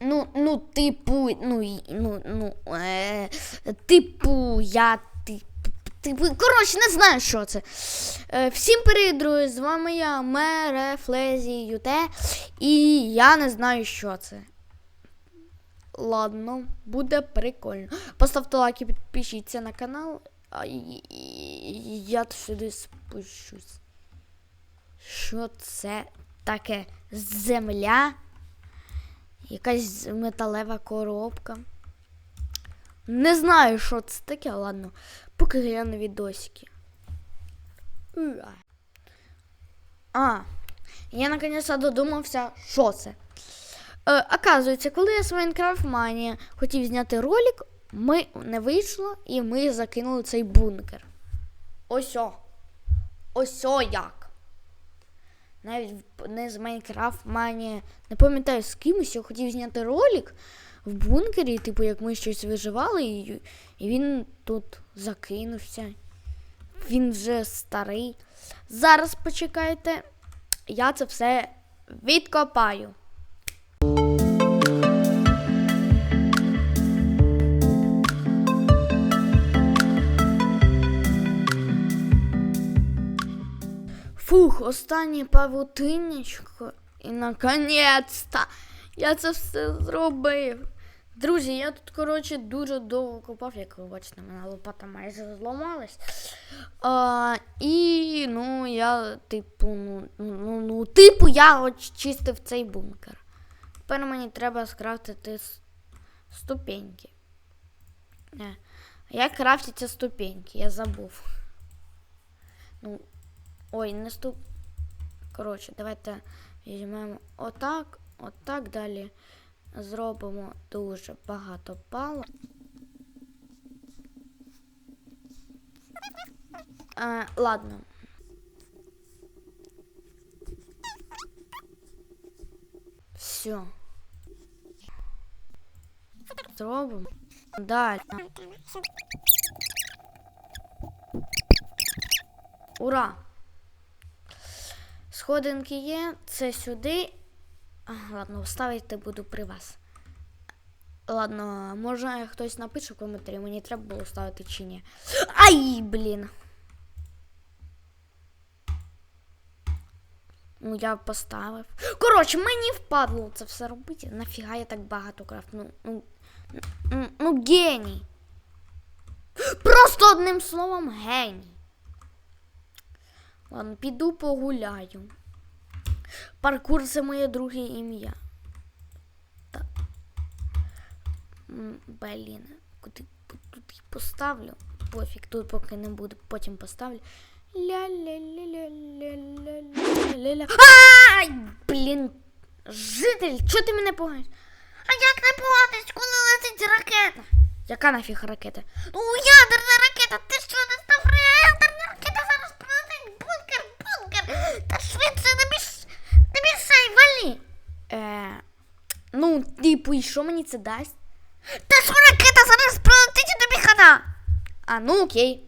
Ну, ну, типу, ну, ну, ну, е, типу, я, типу, типу, коротше, не знаю, що це. Е, всім привіт, друзі, з вами я, Мере Флезі Юте, і я не знаю, що це. Ладно, буде прикольно. Поставте лайк і підпишіться на канал, а я сюди спущусь. Що це таке? Земля? Якась металева коробка. Не знаю, що це таке, ладно. Поки гляну відосики. А, я наконец-то додумався, що це. Е, оказується, коли я з Minecraft Mania хотів зняти ролик, ми не вийшло і ми закинули цей бункер. Ось о. Ось як. Навіть не з Майнкрафт Mania. Не пам'ятаю з кимось, я хотів зняти ролик в бункері, типу, як ми щось виживали, і, і він тут закинувся. Він вже старий. Зараз почекайте, я це все відкопаю. Останнє павутиннячко. І наконець-то я це все зробив. Друзі, я тут, коротше, дуже довго копав, як ви бачите, мене лопата майже зламалась. А, і, ну, я, типу, ну, ну, ну, типу, я очистив цей бункер. Тепер мені треба скрафтити ступеньки. Не. Як крафтяться ступеньки? Я забув. Ну, Ой, не ступ. Коротше, давайте візьмемо отак, отак далі. Зробимо дуже багато палок. Е, ладно. Все. Зробимо. Далі. Ура! Сходинки є, це сюди. Ладно, ставити буду при вас. Ладно, може хтось напише в коментарі, мені треба було ставити чи ні. Ай, блін. Ну, я поставив. Коротше, мені впадло це все робити. Нафіга я так багато крафт. Ну, ну, ну, ну геній. Просто одним словом геній. Ладно, піду погуляю. Паркур це моє друге ім'я. Так. Блін, куди тут поставлю? Пофіг, тут поки не буду, потім поставлю. Ля-ля-ля-ля-ля-ля-ля-ля. Ай, блін. Житель, чого ти мене пугаєш? А як не пугатись, коли летить ракета? Яка нафіг ракета? Ну, ядерна ракета, ти що не став ядерна ракета зараз прилетить бункер, бункер. Та швидше не біж, не мішай, валі. Е, ну, типу, і що мені це дасть? Та що ракета зараз прилетить і тобі хана. А, ну окей.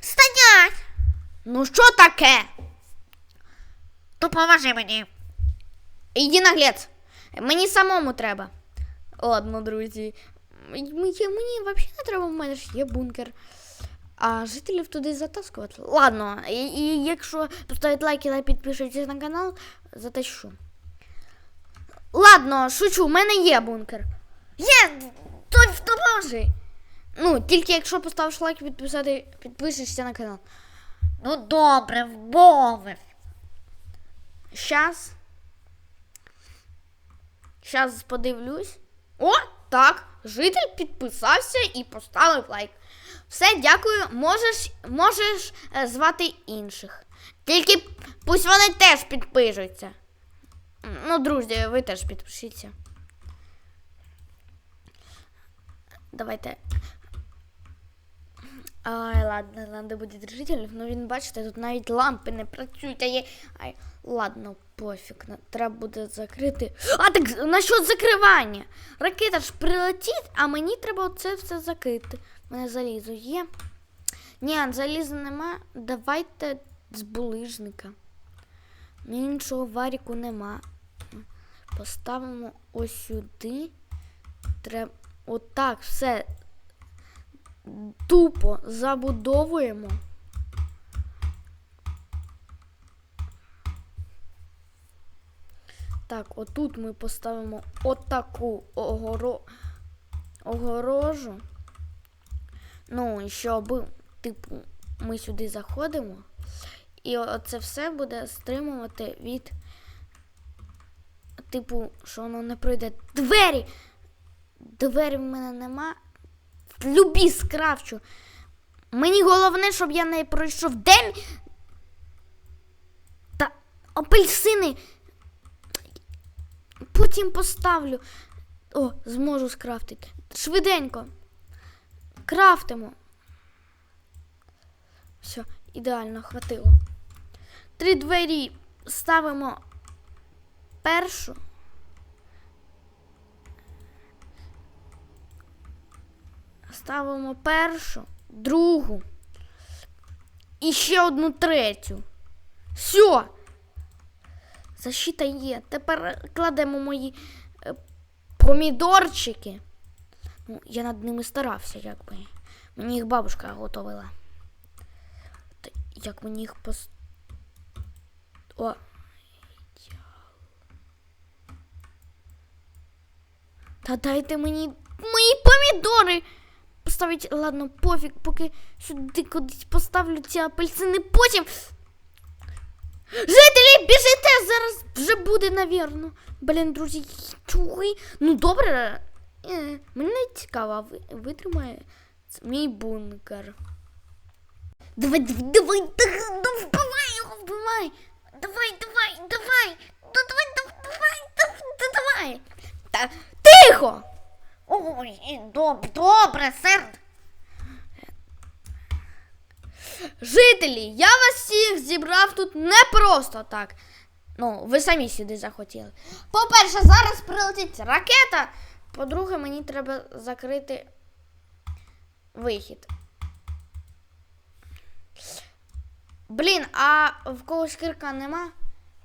Стоять! Ну що таке? Допоможи мені. Іди наглець. Мені самому треба. Ладно, друзі. Мені, мені взагалі не треба, в мене ж є бункер. А жителів туди затаскувати. Ладно, і, і якщо поставити лайки та підпишитися на канал, затащу. Ладно, шучу, в мене є бункер. Є! То допоможи. Ну, тільки якщо поставиш лайк, підписати, підпишешся на канал. Ну добре, вмовив. Щас. Щас подивлюсь. О, так. Житель підписався і поставив лайк. Все, дякую. Можеш, можеш е, звати інших. Тільки пусть вони теж підпишуться. Ну, друзі, ви теж підпишіться. Давайте. Ай, ладно, треба буде жителів. Ну він, бачите, тут навіть лампи не працюють. А є... Ай, ладно, пофіг. Треба буде закрити. А так насчет закривання. Ракета ж прилетить, а мені треба оце все закрити. У мене залізо є. Ні, заліза нема. Давайте з булижника. Іншого варіку нема. Поставимо ось сюди. Треба отак все тупо забудовуємо. Так, отут ми поставимо отаку огоро... огорожу. Ну, щоб, типу, ми сюди заходимо. І оце все буде стримувати від. Типу, що воно не пройде. Двері! Двері в мене нема. Любі скрафчу. Мені головне, щоб я не пройшов день. Та апельсини. Потім поставлю. О, зможу скрафтити. Швиденько. Крафтимо. Все, ідеально, хватило. Три двері ставимо першу. Ставимо першу, другу. І ще одну третю. Все. Защита є. Тепер кладемо мої е, помідорчики. Ну, я над ними старався, якби. Мені їх бабушка готовила. Як мені їх пос... О. Та дайте мені мої помідори. Поставить, ладно, пофіг, поки сюди кудись поставлю ці апельсини, потім. Жителі, біжите! Зараз вже буде, навірно. Блін, друзі, чуй. Ну добре. Е, мені цікаво, витримає мій бункер. Давай, давай, давай, давай, вбивай його, вбивай. Давай, давай, давай. Ну давай, давай, давай, давай, тихо! Ой, доб, добре, сер. Жителі, я вас всіх зібрав тут не просто так. Ну, ви самі сюди захотіли. По-перше, зараз прилетить ракета. По-друге, мені треба закрити вихід. Блін, а в когось кирка нема?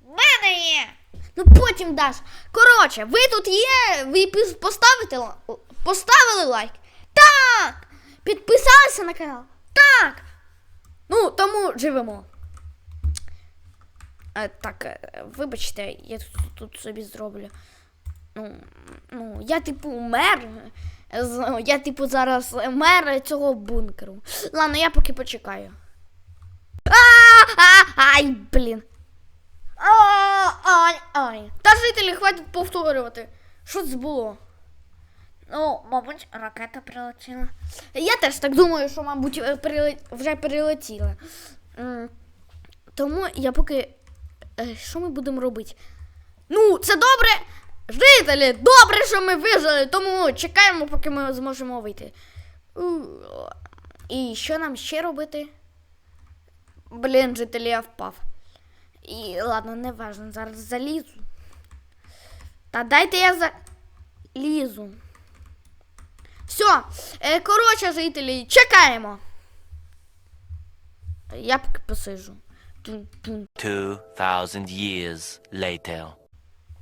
В мене є. Ну потім даш. Коротше, ви тут є, ви поставите, поставили лайк? Так! Підписалися на канал? Так! Ну, тому живемо. Е, так, е, вибачте, я тут, тут собі зроблю. Ну, ну, я типу мер. Я, типу, зараз мер цього бункеру. Ладно, я поки почекаю. А, ай, блін. Ой, ой. Та жителі, хватить повторювати. Що це було? Ну, мабуть, ракета прилетіла. Я теж так думаю, що, мабуть, е, вже перелетіла. М, Тому я поки. е, Що ми будемо робити? Ну, це добре. Жителі, добре, що ми вижили, тому чекаємо, поки ми зможемо вийти. І що нам ще робити? Блін, жителі, я впав. І ладно, не важно, зараз залізу. Та дайте я залізу. Все, коротше, жителі, чекаємо. Я поки посижу. Тун-тун. 2,000 years later.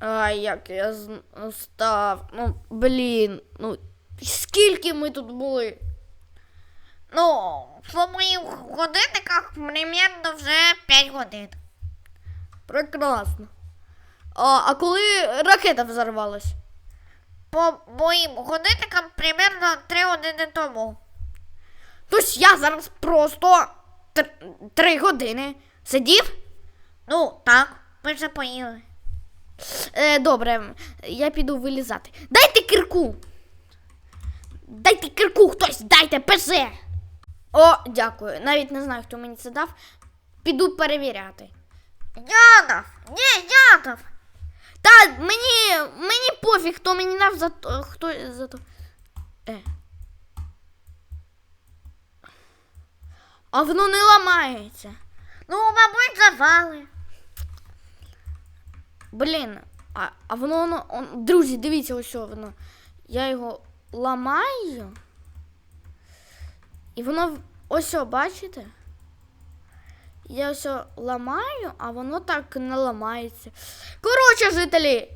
Ай, як я став. Ну, блін. Ну, скільки ми тут були? Ну, по моїх годинниках примерно вже 5 годин. Прекрасно. А, а коли ракета взорвалась? По моїм годинникам примерно 3 години тому. Тож я зараз просто тр- три години сидів. Ну, так, ми вже поїли. Е, добре, я піду вилізати. Дайте кирку. Дайте кирку хтось, дайте ПЗ. О, дякую. Навіть не знаю, хто мені це дав. Піду перевіряти. Я дав! Ні, я дав! Та мені, мені пофіг, хто мені дав за то, хто за то. Е. А воно не ламається. Ну, мабуть, завали. Блін, а, а воно, воно он, друзі, дивіться, ось воно. Я його ламаю. І воно ось, бачите? Я все ламаю, а воно так не ламається. Коротше, жителі,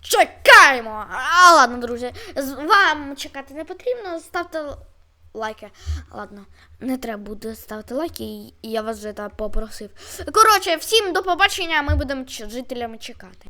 чекаємо. А ладно, друзі, вам чекати не потрібно. Ставте лайки. Ладно, не треба буде ставити лайки, я вас вже попросив. Коротше, всім до побачення, ми будемо жителями чекати.